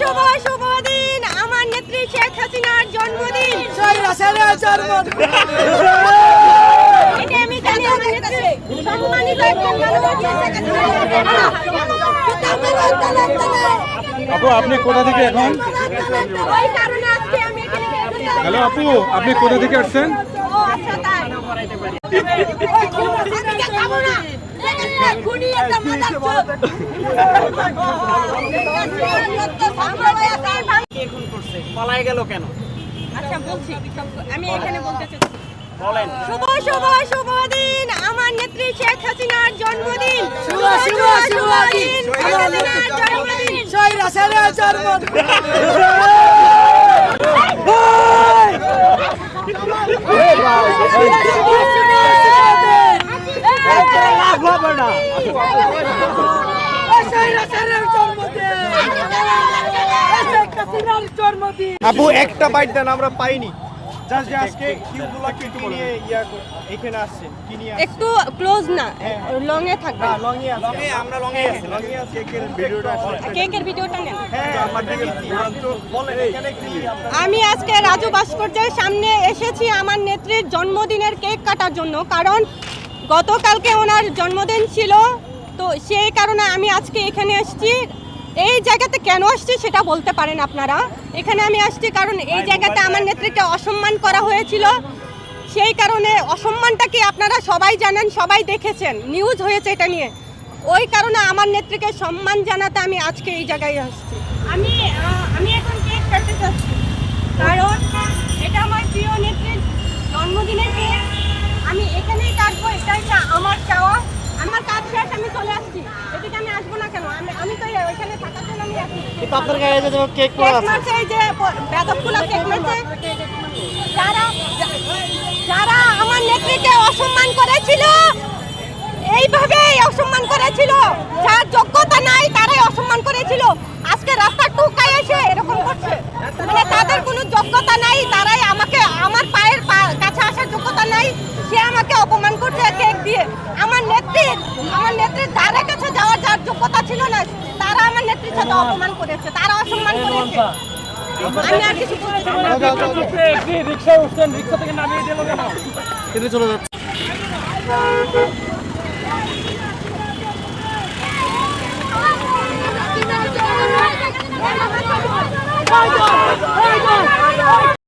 শুভ শুভ দিন আমার নেত্রী শেখ হাসিনার জন্মদিন এটা আমি জানি আমার নেত্রী সম্মানিত একজন মানবতী শেখ হাসিনা। আপু আপনি কোথা থেকে এখন ওই কারণে আজকে আমি এখানে বেরোতে চাই। হ্যালো আপু আপনি কোথা থেকে আসছেন ও আচ্ছা তাই ওই খাব না। দেখেন না, খুনি একটা মাদার চোদ। কে খুন করছে পালায় গেল কেন আচ্ছা বলছি আমি এখানে বলতে চাচ্ছি বলেন শুভ দিন আমার নেত্রী শেখ হাসিনার জন্মদিন শুভ শুভ শুভ দিন শেখ জন্মদিন আপু একটা বাইট দেন আমরা পাইনি। জাস্ট যে আজকে কিউগুলাকে কি নিয়ে ইয়া একটু ক্লোজ না লং এ থাকবে লং এ আমরা লং এ আছি লং এ আছি। কেকের ভিডিওটা কেকের ভিডিওটা নেন। হ্যাঁ আমরা দেখেছি। তো বলেন এখানে কি আপনারা আমি আজকে রাজু ভাস্কর্যের সামনে এসেছি আমার নেত্রীর জন্মদিনের কেক কাটার জন্য কারণ গতকালকে ওনার জন্মদিন ছিল তো সেই কারণে আমি আজকে এখানে এসেছি। এই জায়গাতে কেন আসছি সেটা বলতে পারেন আপনারা? এখানে আমি আসছি কারণ এই জায়গাতে আমার নেত্রীকে অসম্মান করা হয়েছিল। সেই কারণে অসম্মানটা কি আপনারা সবাই জানেন সবাই দেখেছেন? নিউজ হয়েছে এটা নিয়ে। ওই কারণে আমার নেত্রীকে সম্মান জানাতে আমি আজকে এই জায়গায় আসছি। আমি আমি এখন কেক কাটতে চাচ্ছি কারণ এটা আমার প্রিয় নেত্রীর জন্মদিনের কেক আমি এখানেই কাটবো এটাই যা আমার চাওয়া। আমার কাজ শেষ আমি চলে আসছি। আসব না কেন? আমি আমি তো ওইখানে থাকার জন্য আমি আসি কিন্তু আপনার গায়ে যে কেক মারছে এই যে বেদবগুলো কেক মারছে যারা যারা আমার নেত্রীকে অসম্মান করেছিল এইভাবেই অসম্মান করেছিল। যার যোগ্যতা নাই তারাই অসম্মান করেছিল। আজকে রাস্তা টুকায় এসে এরকম করছে। মানে তাদের কোনো যোগ্যতা নাই তারাই আমাকে আমার পায়ের কাছে আসার যোগ্যতা নাই। সে আমাকে অপমান করছে কেক দিয়ে। আমার নেত্রীর আমার নেত্রীর যার যোগ্যতা ছিল না। তারা আমার নেত্রীর সাথে অপমান করেছে তারা অসম্মান করেছে। আমি আর কিছু বলতে চাই না। রিক্সা উঠছেন রিক্সা থেকে নামিয়ে দিল কেন চলে যাচ্ছে